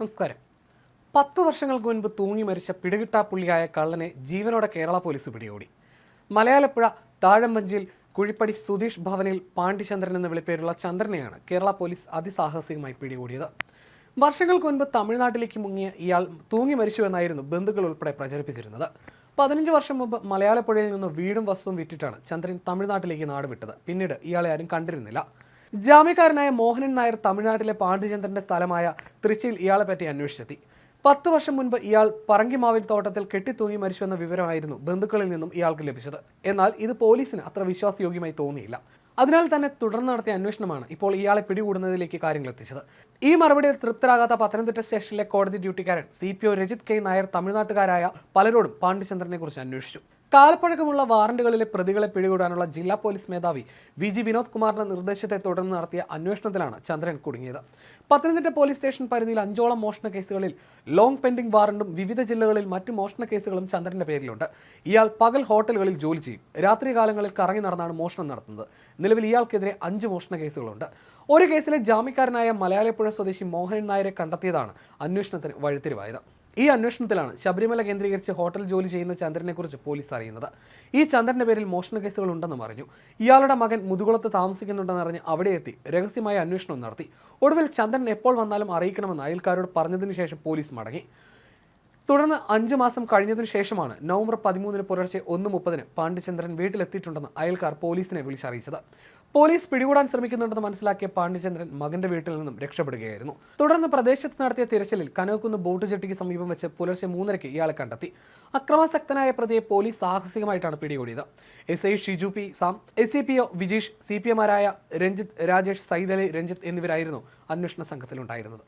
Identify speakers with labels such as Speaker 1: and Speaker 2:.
Speaker 1: നമസ്കാരം. പത്ത് വർഷങ്ങൾക്ക് മുൻപ് തൂങ്ങി മരിച്ച പിടികിട്ടാപ്പുള്ളിയായ കള്ളനെ ജീവനോടെ കേരള പോലീസ് പിടികൂടി. മലയാളപ്പുഴ താഴമ്പഞ്ചിയിൽ കുഴിപ്പടി സുധീഷ് ഭവനിൽ പാണ്ഡിചന്ദ്രൻ എന്ന വിളിപ്പേരുള്ള ചന്ദ്രനെയാണ് കേരള പോലീസ് അതിസാഹസികമായി പിടികൂടിയത്. വർഷങ്ങൾക്ക് മുൻപ് തമിഴ്നാട്ടിലേക്ക് മുങ്ങിയ ഇയാൾ തൂങ്ങി മരിച്ചുവെന്നായിരുന്നു ബന്ധുക്കൾ ഉൾപ്പെടെ പ്രചരിപ്പിച്ചിരുന്നത്. പതിനഞ്ച് വർഷം മുമ്പ് മലയാളപ്പുഴയിൽ നിന്ന് വീടും വസ്തുവും വിറ്റിട്ടാണ് ചന്ദ്രൻ തമിഴ്നാട്ടിലേക്ക് നാട് വിട്ടത്. പിന്നീട് ഇയാളെ ആരും കണ്ടിരുന്നില്ല. ജാമ്യക്കാരനായ മോഹനൻ നായർ തമിഴ്നാട്ടിലെ പാണ്ഡിചന്ദ്രന്റെ സ്ഥലമായ തൃച്ചിയിൽ ഇയാളെ പറ്റി അന്വേഷിച്ചെത്തി. പത്ത് വർഷം മുൻപ് ഇയാൾ പറങ്കിമാവിൻ തോട്ടത്തിൽ കെട്ടിത്തൂങ്ങി മരിച്ചുവെന്ന വിവരമായിരുന്നു ബന്ധുക്കളിൽ നിന്നും ഇയാൾക്ക് ലഭിച്ചത്. എന്നാൽ ഇത് പോലീസിന് അത്ര വിശ്വാസയോഗ്യമായി തോന്നിയില്ല. അതിനാൽ തന്നെ തുടർന്ന് നടത്തിയ അന്വേഷണമാണ് ഇപ്പോൾ ഇയാളെ പിടികൂടുന്നതിലേക്ക് കാര്യങ്ങൾ എത്തിച്ചത്. ഈ മറുപടിയിൽ തൃപ്തരാകാത്ത പത്തനംതിട്ട സ്റ്റേഷനിലെ കോടതി ഡ്യൂട്ടിക്കാരൻ C P O Rajith K Nair തമിഴ്നാട്ടുകാരായ പലരോടും പാണ്ഡിചന്ദ്രനെ കുറിച്ച് അന്വേഷിച്ചു. കാലപ്പഴക്കമുള്ള വാറണ്ടുകളിലെ പ്രതികളെ പിടികൂടാനുള്ള ജില്ലാ പോലീസ് മേധാവി വി ജി വിനോദ് കുമാറിന്റെ നിർദ്ദേശത്തെ തുടർന്ന് നടത്തിയ അന്വേഷണത്തിലാണ് ചന്ദ്രൻ കുടുങ്ങിയത്. പത്തനംതിട്ട പോലീസ് സ്റ്റേഷൻ പരിധിയിൽ അഞ്ചോളം മോഷണ കേസുകളിൽ ലോങ് പെൻഡിംഗ് വാറണ്ടും വിവിധ ജില്ലകളിൽ മറ്റ് മോഷണ കേസുകളും ചന്ദ്രന്റെ പേരിലുണ്ട്. ഇയാൾ പകൽ ഹോട്ടലുകളിൽ ജോലി ചെയ്യും. രാത്രികാലങ്ങളിൽ കറങ്ങി നടന്നാണ് മോഷണം നടത്തുന്നത്. നിലവിൽ ഇയാൾക്കെതിരെ അഞ്ച് മോഷണ കേസുകളുണ്ട്. ഒരു കേസിലെ ജാമ്യക്കാരനായ മലയാളപ്പുഴ സ്വദേശി മോഹനൻ നായരെ കണ്ടെത്തിയതാണ് അന്വേഷണത്തിന് വഴിത്തിരിവായത്. ഈ അന്വേഷണത്തിലാണ് ശബരിമല കേന്ദ്രീകരിച്ച് ഹോട്ടൽ ജോലി ചെയ്യുന്ന ചന്ദ്രനെക്കുറിച്ച് പോലീസ് അറിയുന്നത്. ഈ ചന്ദ്രന്റെ പേരിൽ മോഷണ കേസുകൾ ഉണ്ടെന്നും അറിഞ്ഞു ഇയാളുടെ മകൻ മുതുകുളത്ത് താമസിക്കുന്നുണ്ടെന്ന് അറിഞ്ഞ് അവിടെ എത്തി രഹസ്യമായ അന്വേഷണം നടത്തി. ഒടുവിൽ ചന്ദ്രൻ എപ്പോൾ വന്നാലും അറിയിക്കണമെന്ന് അയൽക്കാരോട് പറഞ്ഞതിന് ശേഷം പോലീസ് മടങ്ങി. തുടർന്ന് അഞ്ച് മാസം കഴിഞ്ഞതിനു ശേഷമാണ് നവംബർ പതിമൂന്നിന് പുലർച്ചെ ഒന്ന് മുപ്പതിന് പാണ്ഡിചന്ദ്രൻ വീട്ടിലെത്തിയിട്ടുണ്ടെന്ന് അയൽക്കാർ പോലീസിനെ വിളിച്ചറിയിച്ചത്. പോലീസ് പിടികൂടാൻ ശ്രമിക്കുന്നുണ്ടെന്ന് മനസ്സിലാക്കിയ പാണ്ഡിചന്ദ്രൻ മകന്റെ വീട്ടിൽ നിന്നും രക്ഷപ്പെടുകയായിരുന്നു. തുടർന്ന് പ്രദേശത്ത് നടത്തിയ തിരച്ചിലിൽ കനോക്കുന്ന് ബോട്ട് ജെട്ടിക്ക് സമീപം വെച്ച് പുലർച്ചെ മൂന്നരയ്ക്ക് ഇയാളെ കണ്ടെത്തി. അക്രമാസക്തനായ പ്രതിയെ പോലീസ് സാഹസികമായിട്ടാണ് പിടികൂടിയത്. S I Shiju P Sam S C P O Vijeesh C P എമാരായ Ranjith Rajesh Saidali Ranjith എന്നിവരായിരുന്നു അന്വേഷണ സംഘത്തിലുണ്ടായിരുന്നത്.